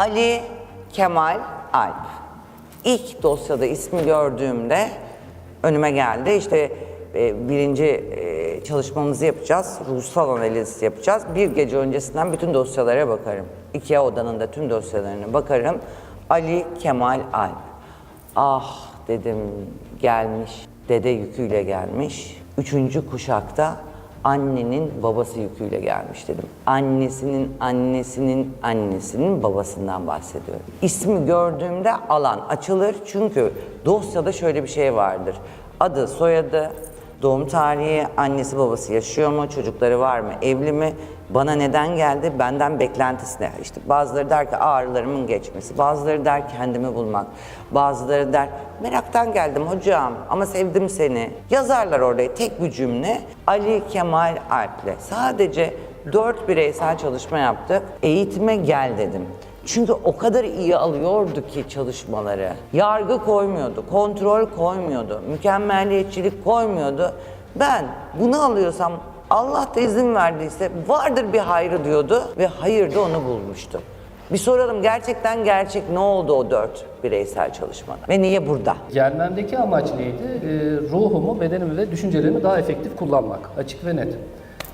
Ali Kemal Alp. İlk dosyada ismi gördüğümde önüme geldi. İşte e, birinci e, çalışmamızı yapacağız. Ruhsal analiz yapacağız. Bir gece öncesinden bütün dosyalara bakarım. İkiye odanın da tüm dosyalarına bakarım. Ali Kemal Alp. Ah dedim gelmiş. Dede yüküyle gelmiş. Üçüncü kuşakta annenin babası yüküyle gelmiş dedim. Annesinin annesinin annesinin babasından bahsediyorum. İsmi gördüğümde alan açılır çünkü dosyada şöyle bir şey vardır. Adı, soyadı, doğum tarihi, annesi babası yaşıyor mu, çocukları var mı, evli mi, bana neden geldi, benden beklentisi ne? İşte bazıları der ki ağrılarımın geçmesi, bazıları der kendimi bulmak, bazıları der meraktan geldim hocam ama sevdim seni. Yazarlar oraya tek bir cümle Ali Kemal Alp'le. Sadece dört bireysel çalışma yaptık. Eğitime gel dedim. Çünkü o kadar iyi alıyordu ki çalışmaları. Yargı koymuyordu, kontrol koymuyordu, mükemmelliyetçilik koymuyordu. Ben bunu alıyorsam Allah da izin verdiyse vardır bir hayrı diyordu ve hayır da onu bulmuştu. Bir soralım gerçekten gerçek ne oldu o dört bireysel çalışmada ve niye burada? Gelmemdeki amaç neydi? Ee, ruhumu, bedenimi ve düşüncelerimi daha efektif kullanmak. Açık ve net.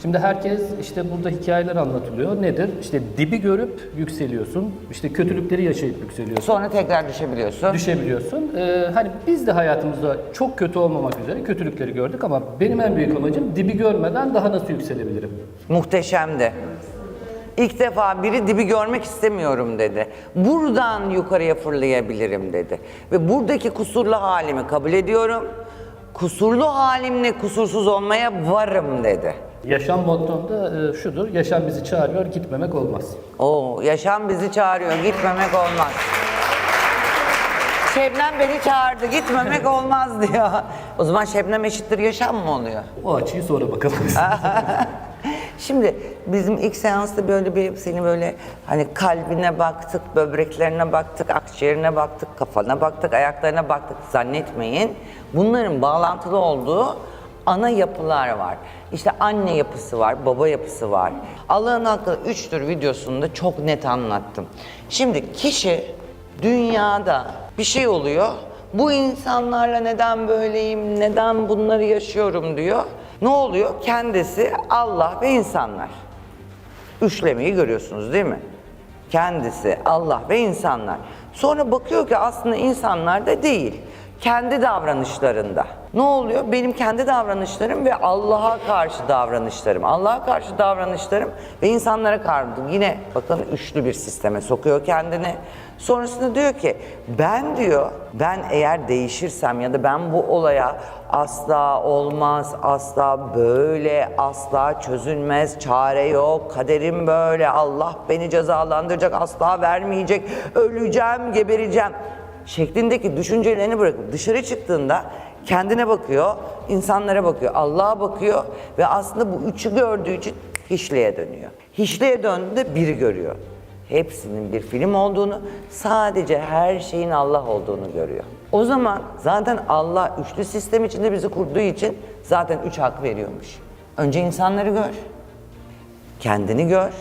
Şimdi herkes işte burada hikayeler anlatılıyor. Nedir? İşte dibi görüp yükseliyorsun. İşte kötülükleri yaşayıp yükseliyorsun. Sonra tekrar düşebiliyorsun. Düşebiliyorsun. Ee, hani biz de hayatımızda çok kötü olmamak üzere kötülükleri gördük ama benim en büyük amacım dibi görmeden daha nasıl yükselebilirim? Muhteşemdi. İlk defa biri dibi görmek istemiyorum dedi. Buradan yukarıya fırlayabilirim dedi. Ve buradaki kusurlu halimi kabul ediyorum. Kusurlu halimle kusursuz olmaya varım dedi. Yaşam mottom da e, şudur. Yaşam bizi çağırıyor, gitmemek olmaz. Oo, yaşam bizi çağırıyor, gitmemek olmaz. Şebnem beni çağırdı, gitmemek olmaz diyor. O zaman Şebnem eşittir yaşam mı oluyor? O açıyı sonra bakalım. Şimdi bizim ilk seansta böyle bir seni böyle hani kalbine baktık, böbreklerine baktık, akciğerine baktık, kafana baktık, ayaklarına baktık zannetmeyin. Bunların bağlantılı olduğu ana yapılar var. İşte anne yapısı var, baba yapısı var. Allah'ın hakkı üçtür videosunda çok net anlattım. Şimdi kişi dünyada bir şey oluyor. Bu insanlarla neden böyleyim, neden bunları yaşıyorum diyor. Ne oluyor? Kendisi, Allah ve insanlar. Üçlemeyi görüyorsunuz değil mi? Kendisi, Allah ve insanlar. Sonra bakıyor ki aslında insanlar da değil. Kendi davranışlarında. Ne oluyor? Benim kendi davranışlarım ve Allah'a karşı davranışlarım. Allah'a karşı davranışlarım ve insanlara karşı. Yine bakın üçlü bir sisteme sokuyor kendini. Sonrasında diyor ki ben diyor ben eğer değişirsem ya da ben bu olaya asla olmaz, asla böyle, asla çözülmez, çare yok, kaderim böyle, Allah beni cezalandıracak, asla vermeyecek, öleceğim, gebereceğim şeklindeki düşüncelerini bırakıp dışarı çıktığında kendine bakıyor, insanlara bakıyor, Allah'a bakıyor ve aslında bu üçü gördüğü için hiçliğe dönüyor. Hiçliğe döndüğünde biri görüyor. Hepsinin bir film olduğunu, sadece her şeyin Allah olduğunu görüyor. O zaman zaten Allah üçlü sistem içinde bizi kurduğu için zaten üç hak veriyormuş. Önce insanları gör, kendini gör,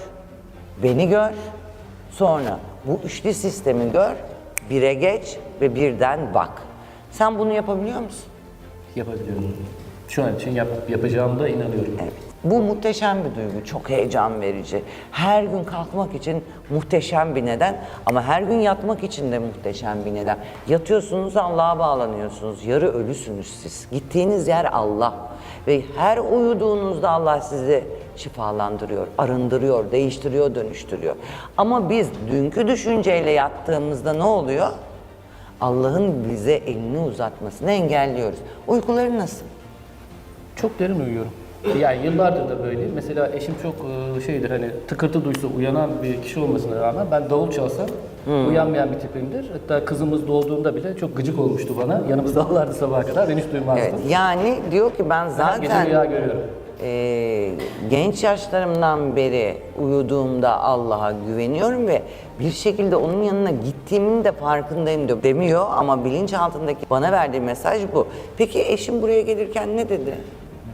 beni gör, sonra bu üçlü sistemi gör, bire geç ve birden bak. Sen bunu yapabiliyor musun? Yapabiliyorum. Şu an için yap, yapacağımda inanıyorum. Evet. Bu muhteşem bir duygu, çok heyecan verici. Her gün kalkmak için muhteşem bir neden ama her gün yatmak için de muhteşem bir neden. Yatıyorsunuz Allah'a bağlanıyorsunuz, yarı ölüsünüz siz. Gittiğiniz yer Allah ve her uyuduğunuzda Allah sizi şifalandırıyor, arındırıyor, değiştiriyor, dönüştürüyor. Ama biz dünkü düşünceyle yattığımızda ne oluyor? Allah'ın bize elini uzatmasını engelliyoruz. Uykuları nasıl? Çok derin uyuyorum. Yani yıllardır da böyle. Mesela eşim çok e, şeydir hani tıkırtı duysa uyanan bir kişi olmasına rağmen ben davul çalsam uyanmayan bir tipimdir. Hatta kızımız doğduğunda bile çok gıcık olmuştu bana. Yanımızda ağlardı sabaha kadar. Ben hiç duymazdım. Evet, yani diyor ki ben Ben gece zaten rüya görüyorum. e, genç yaşlarımdan beri uyuduğumda Allah'a güveniyorum ve bir şekilde onun yanına gittiğimin de farkındayım diyor. Demiyor ama bilinçaltındaki bana verdiği mesaj bu. Peki eşim buraya gelirken ne dedi?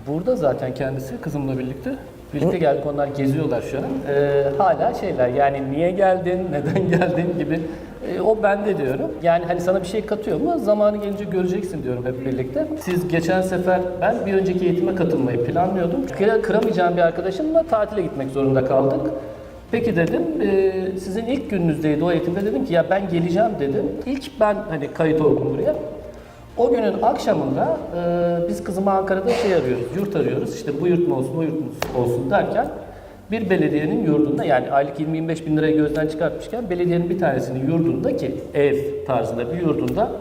Burada zaten kendisi kızımla birlikte. Birlikte geldik onlar geziyorlar şu an. Ee, hala şeyler yani niye geldin, neden geldin gibi e, o bende diyorum. Yani hani sana bir şey katıyor mu? Zamanı gelince göreceksin diyorum hep birlikte. Siz geçen sefer ben bir önceki eğitime katılmayı planlıyordum. Kıra- Kıramayacağım bir arkadaşımla tatile gitmek zorunda kaldık. Peki dedim, e, sizin ilk gününüzdeydi o eğitimde dedim ki ya ben geleceğim dedim. İlk ben hani kayıt oldum buraya. O günün akşamında e, biz kızımı Ankara'da şey arıyoruz, yurt arıyoruz. İşte bu yurt mu olsun, o yurt mu olsun derken bir belediyenin yurdunda yani aylık 20-25 bin lirayı gözden çıkartmışken belediyenin bir tanesinin yurdunda ki ev tarzında bir yurdunda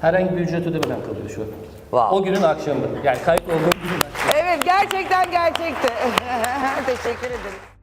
herhangi bir ücret ödemeden kalıyor şu an. Wow. O günün akşamı. Yani kayıt olduğum günün akşamı. Evet gerçekten gerçekti. Teşekkür ederim.